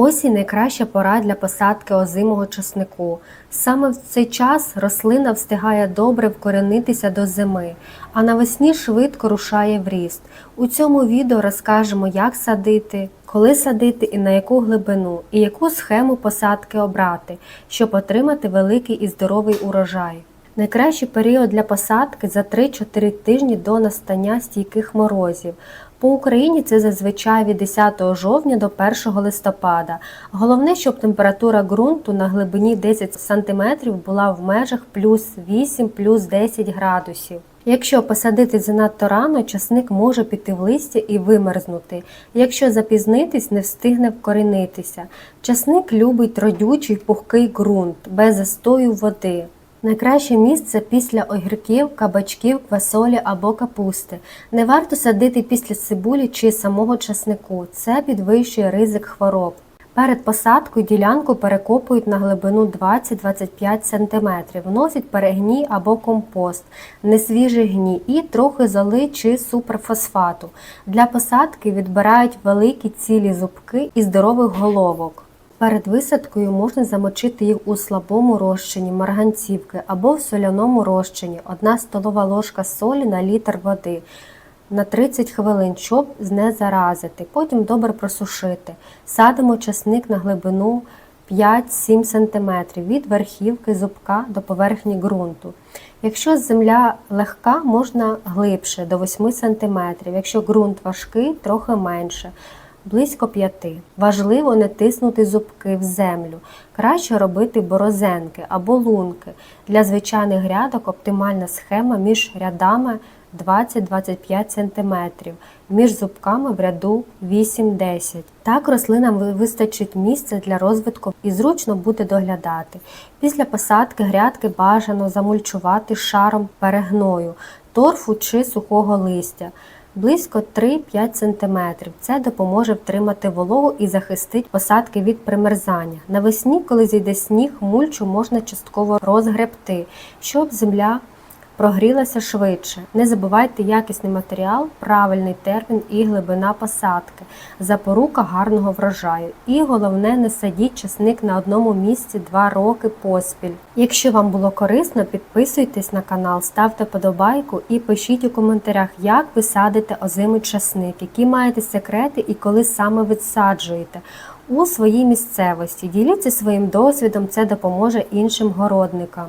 Осінь найкраща пора для посадки озимого часнику. Саме в цей час рослина встигає добре вкоренитися до зими, а навесні швидко рушає в ріст. У цьому відео розкажемо, як садити, коли садити і на яку глибину, і яку схему посадки обрати, щоб отримати великий і здоровий урожай. Найкращий період для посадки за 3-4 тижні до настання стійких морозів. По Україні це зазвичай від 10 жовтня до 1 листопада. Головне, щоб температура ґрунту на глибині 10 см була в межах плюс 8, плюс 10 градусів. Якщо посадити занадто рано, часник може піти в листя і вимерзнути. Якщо запізнитись, не встигне вкорінитися. Часник любить родючий пухкий ґрунт, без застою води. Найкраще місце після огірків, кабачків, квасолі або капусти. Не варто садити після цибулі чи самого часнику. Це підвищує ризик хвороб. Перед посадкою ділянку перекопують на глибину 20-25 см, вносять перегній або компост, несвіжий гній і трохи золи чи суперфосфату. Для посадки відбирають великі цілі зубки і здорових головок. Перед висадкою можна замочити їх у слабому розчині марганцівки або в соляному розчині 1 столова ложка солі на літр води на 30 хвилин, щоб знезаразити. Потім добре просушити. Садимо часник на глибину 5-7 см від верхівки зубка до поверхні ґрунту. Якщо земля легка, можна глибше до 8 см. Якщо ґрунт важкий, трохи менше близько п'яти. Важливо не тиснути зубки в землю. Краще робити борозенки або лунки. Для звичайних грядок оптимальна схема між рядами 20-25 см, між зубками в ряду 8-10. Так рослинам вистачить місця для розвитку і зручно буде доглядати. Після посадки грядки бажано замульчувати шаром перегною, торфу чи сухого листя близько 3-5 см. Це допоможе втримати вологу і захистить посадки від примерзання. Навесні, коли зійде сніг, мульчу можна частково розгребти, щоб земля прогрілася швидше. Не забувайте якісний матеріал, правильний термін і глибина посадки, запорука гарного врожаю. І головне, не садіть часник на одному місці 2 роки поспіль. Якщо вам було корисно, підписуйтесь на канал, ставте подобайку і пишіть у коментарях, як ви садите озимий часник, які маєте секрети і коли саме відсаджуєте. У своїй місцевості діліться своїм досвідом, це допоможе іншим городникам.